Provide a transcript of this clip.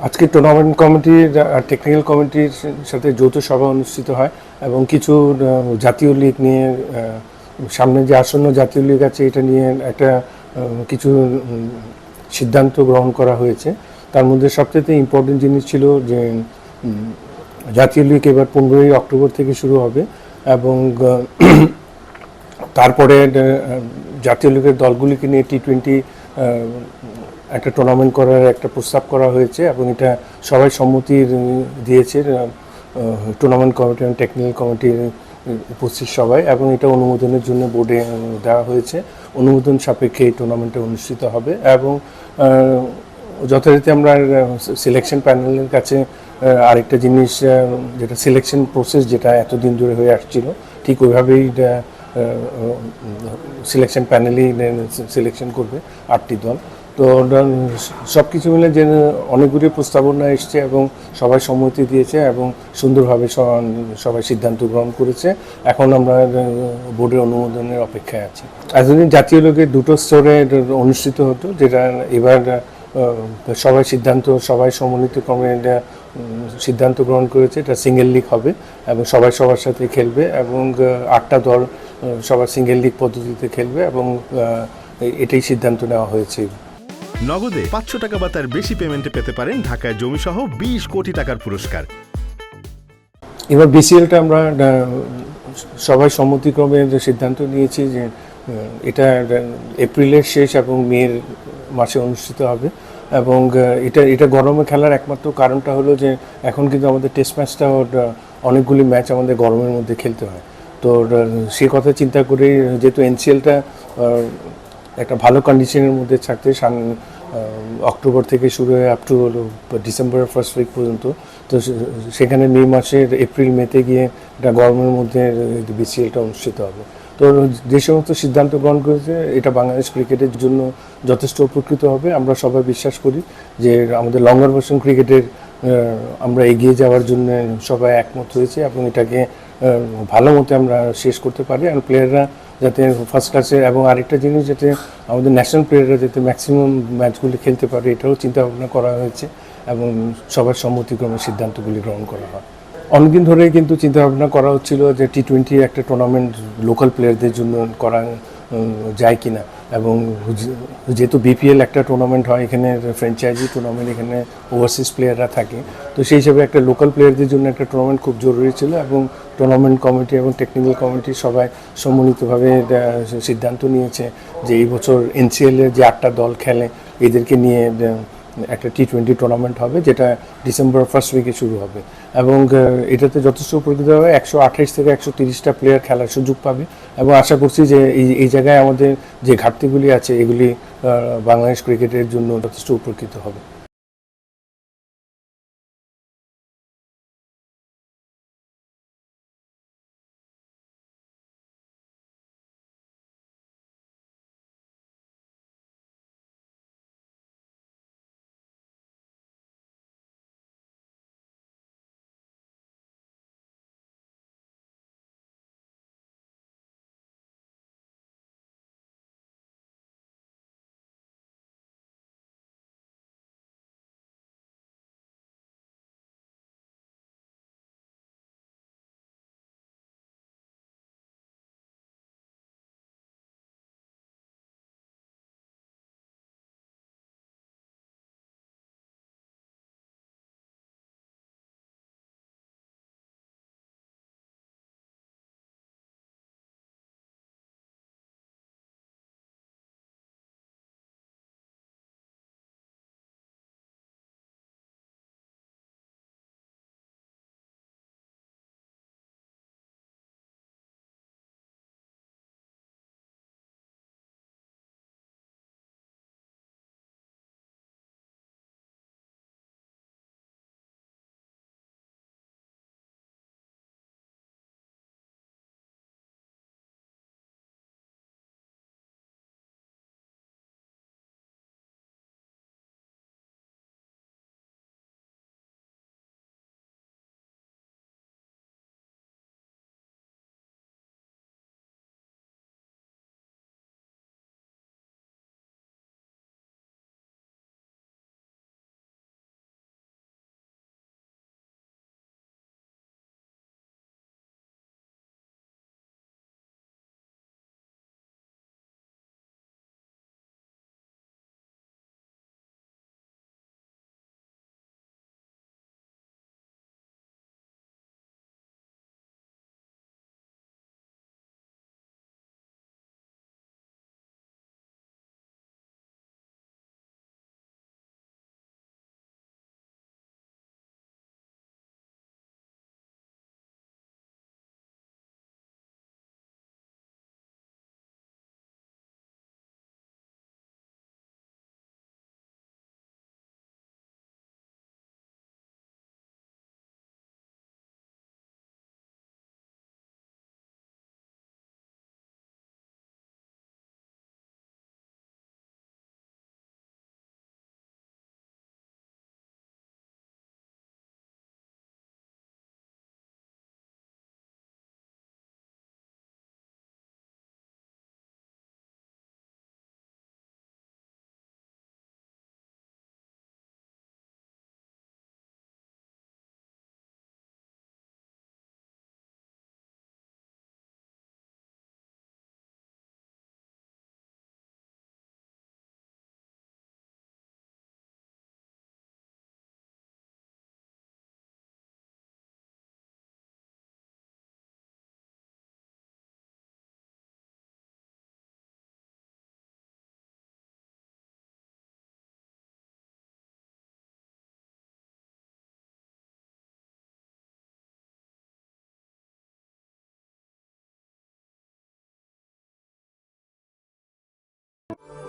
আজকে টুর্নামেন্ট কমিটির আর টেকনিক্যাল কমিটির সাথে যৌথ সভা অনুষ্ঠিত হয় এবং কিছু জাতীয় লীগ নিয়ে সামনে যে আসন্ন জাতীয় লীগ আছে এটা নিয়ে একটা কিছু সিদ্ধান্ত গ্রহণ করা হয়েছে। তার মধ্যে সবচেয়ে ইম্পর্টেন্ট জিনিস ছিল যে জাতীয় লীগ এবার পনেরোই অক্টোবর থেকে শুরু হবে এবং তারপরে জাতীয় লীগের দলগুলিকে নিয়ে টি টোয়েন্টি একটা টুর্নামেন্ট করার একটা প্রস্তাব করা হয়েছে এবং এটা সবাই সম্মতি দিয়েছে টুর্নামেন্ট কমিটি এবং টেকনিক্যাল কমিটির উপস্থিত সবাই এবং এটা অনুমোদনের জন্য বোর্ডে দেওয়া হয়েছে। অনুমোদন সাপেক্ষে এই টুর্নামেন্টটা অনুষ্ঠিত হবে এবং যথারীতি আমরা সিলেকশন প্যানেলের কাছে আরেকটা জিনিস যেটা সিলেকশন প্রসেস যেটা এতদিন ধরে হয়ে আসছিল, ঠিক ওইভাবেই সিলেকশন প্যানেলই সিলেকশন করবে আটটি দল। তো সব কিছু মিলে যে অনেকগুলি প্রস্তাবনা এসছে এবং সবাই সম্মতি দিয়েছে এবং সুন্দরভাবে সবাই সিদ্ধান্ত গ্রহণ করেছে। এখন আমরা বোর্ডের অনুমোদনের অপেক্ষায় আছি। এতদিন জাতীয় লোকের দুটো স্তরে অনুষ্ঠিত হতো, যেটা এবার সবাই সিদ্ধান্ত, সবাই সমন্বিত ক্রমে সিদ্ধান্ত গ্রহণ করেছে। এটা সিঙ্গেল লিগ হবে এবং সবাই সবার সাথে খেলবে এবং আটটা দল সবার সিঙ্গেল লিগ পদ্ধতিতে খেলবে এবং এটাই সিদ্ধান্ত নেওয়া হয়েছে। নগদে পাঁচশো টাকা বা তার বেশি পেমেন্টে পেতে পারেন ঢাকায় জমি সহ বিশ কোটি টাকার পুরস্কার। এবার বিসিএলটা আমরা সবাই সম্মতিক্রমে যে সিদ্ধান্ত নিয়েছি যে এটা এপ্রিলের শেষ এবং মের মাসে অনুষ্ঠিত হবে এবং এটা এটা গরমে খেলার একমাত্র কারণটা হলো যে এখন কিন্তু আমাদের টেস্ট ম্যাচটা অনেকগুলি ম্যাচ আমাদের গরমের মধ্যে খেলতে হয়। তো সে কথা চিন্তা করে যেহেতু এনসিএলটা একটা ভালো কন্ডিশনের মধ্যে থাকতে অক্টোবর থেকে শুরু হয়ে আপ টু ডিসেম্বরের ফার্স্ট উইক পর্যন্ত, তো সেখানে মে মাসের এপ্রিল মেতে গিয়ে একটা গরমের মধ্যে বিসিএলটা অনুষ্ঠিত হবে। তো যে সমস্ত সিদ্ধান্ত গ্রহণ করেছে, এটা বাংলাদেশ ক্রিকেটের জন্য যথেষ্ট উপকৃত হবে। আমরা সবাই বিশ্বাস করি যে আমাদের লঙ্গার ভার্সন ক্রিকেটের আমরা এগিয়ে যাওয়ার জন্য সবাই একমত হয়েছে এবং এটাকে ভালো মতো আমরা শেষ করতে পারি। আর প্লেয়াররা যাতে ফার্স্ট ক্লাসে এবং আরেকটা জিনিস যাতে আমাদের ন্যাশনাল প্লেয়াররা যাতে ম্যাক্সিমাম ম্যাচগুলি খেলতে পারে, এটাও চিন্তা ভাবনা করা হয়েছে এবং সবার সম্মতিক্রমে সিদ্ধান্তগুলি গ্রহণ করা হয়। অনেকদিন ধরেই কিন্তু চিন্তা ভাবনা করা হচ্ছিল যে টি টোয়েন্টি একটা টুর্নামেন্ট লোকাল প্লেয়ারদের জন্য করা যায় কিনা। এবং যেহেতু বিপিএল একটা টুর্নামেন্ট হয়, এখানে ফ্র্যাঞ্চাইজি টুর্নামেন্ট এখানে ওভারসিজ প্লেয়াররা থাকে। তো সেই হিসাবে একটা লোকাল প্লেয়ারদের জন্য একটা টুর্নামেন্ট খুব জরুরি ছিল এবং টুর্নামেন্ট কমিটি এবং টেকনিক্যাল কমিটি সবাই সমন্বিতভাবে সিদ্ধান্ত নিয়েছে যে এই বছর এনসিএলের যে আটটা দল খেলে, এদেরকে নিয়ে একটা টি টোয়েন্টি টুর্নামেন্ট হবে, যেটা ডিসেম্বর ফার্স্ট উইকে শুরু হবে। এবং এটাতে যথেষ্ট উপকৃত হবে একশো আঠাইশ থেকে একশো তিরিশটা প্লেয়ার খেলার সুযোগ পাবে। এবং আশা করছি যে এই এই জায়গায় আমাদের যে ঘাটতিগুলি আছে, এগুলি বাংলাদেশ ক্রিকেটের জন্য যথেষ্ট উপকৃত হবে। you